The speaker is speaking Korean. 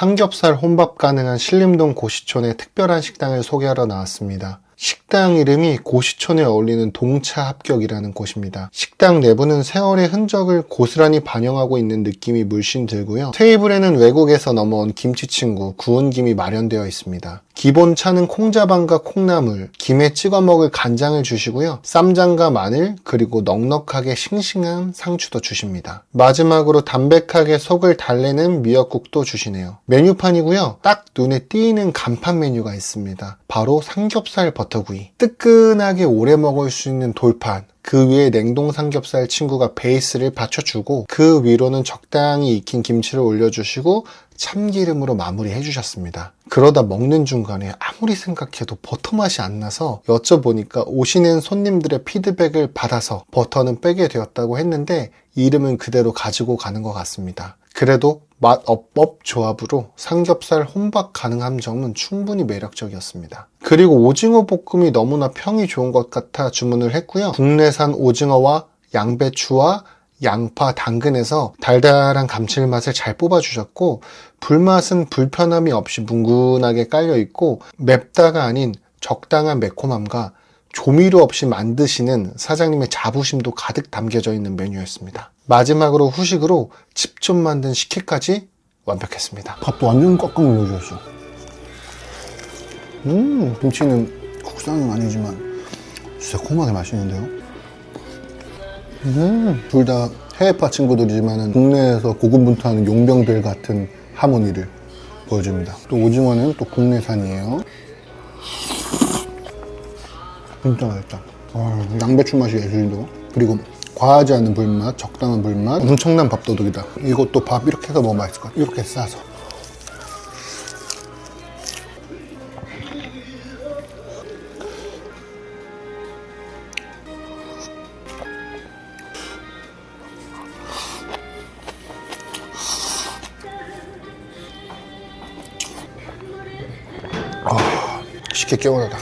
삼겹살 혼밥 가능한 신림동 고시촌의 특별한 식당을 소개하러 나왔습니다. 식당 이름이 고시촌에 어울리는 동차 합격이라는 곳입니다. 식당 내부는 세월의 흔적을 고스란히 반영하고 있는 느낌이 물씬 들고요. 테이블에는 외국에서 넘어온 김치 친구, 구운 김이 마련되어 있습니다. 기본 차는 콩자반과 콩나물, 김에 찍어 먹을 간장을 주시고요. 쌈장과 마늘, 그리고 넉넉하게 싱싱한 상추도 주십니다. 마지막으로 담백하게 속을 달래는 미역국도 주시네요. 메뉴판이고요. 딱 눈에 띄는 간판 메뉴가 있습니다. 바로 삼겹살 버터구이. 뜨끈하게 오래 먹을 수 있는 돌판. 그 위에 냉동 삼겹살 친구가 베이스를 받쳐주고 그 위로는 적당히 익힌 김치를 올려주시고 참기름으로 마무리해 주셨습니다. 그러다 먹는 중간에 아무리 생각해도 버터 맛이 안 나서 여쭤보니까 오시는 손님들의 피드백을 받아서 버터는 빼게 되었다고 했는데 이름은 그대로 가지고 가는 것 같습니다. 그래도 맛 업법 조합으로 삼겹살 혼밥 가능한 점은 충분히 매력적이었습니다. 그리고 오징어 볶음이 너무나 평이 좋은 것 같아 주문을 했고요. 국내산 오징어와 양배추와 양파, 당근에서 달달한 감칠맛을 잘 뽑아주셨고 불맛은 불편함이 없이 뭉근하게 깔려있고 맵다가 아닌 적당한 매콤함과 조미료 없이 만드시는 사장님의 자부심도 가득 담겨져 있는 메뉴였습니다. 마지막으로 후식으로 직접 만든 식혜까지 완벽했습니다. 밥도 완전 꽉꽉 눌러주셨어. 음, 김치는 국산은 아니지만 진짜 고막이 맛있는데요. 음, 둘 다 해외파 친구들이지만 국내에서 고군분투하는 용병들 같은 하모니를 보여줍니다. 또 오징어는 또 국내산이에요. 진짜 맛있다. 아, 양배추 맛이 예술이고 그리고 과하지 않은 불맛, 적당한 불맛, 엄청난 밥도둑이다. 이것도 밥 이렇게 해서 먹으면 맛있을 것 같아. 이렇게 싸서. 아, 쉽게 깨워라다.